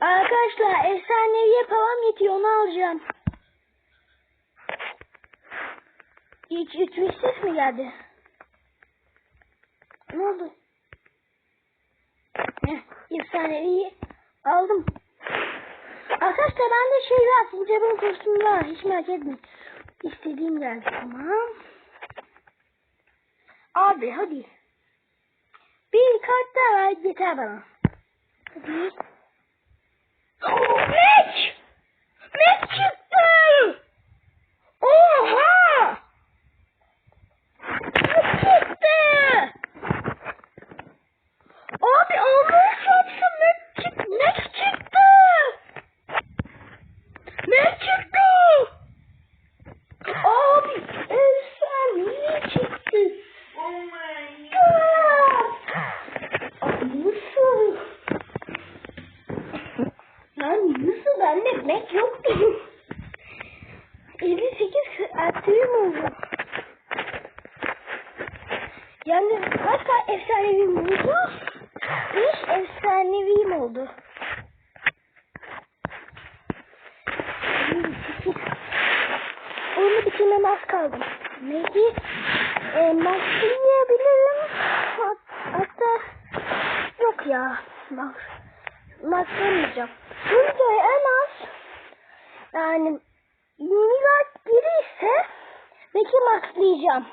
Arkadaşlar efsaneviye param yetiyor onu alacağım. Hiç üç ses mi geldi? Ne oldu? Heh, efsaneviyi aldım. Arkadaşlar bende şey var. Sincap'ın kostümü var. Hiç merak etmeyin. İstediğim geldi. Tamam. Abi hadi. Bir kart daha ver yeter bana. Hadi. Bende Mac yoktu. 58 aktifim oldu. Yani kaç tane efsanevim oldu? 5 efsanevim oldu. 28. Onu bitirmem az kaldı. Neydi? E, maxlayabilirim. Hat- Hatta yok ya. Max, maxlamayacağım. Burada en az yani milyar biri ise belki maxlayacağım.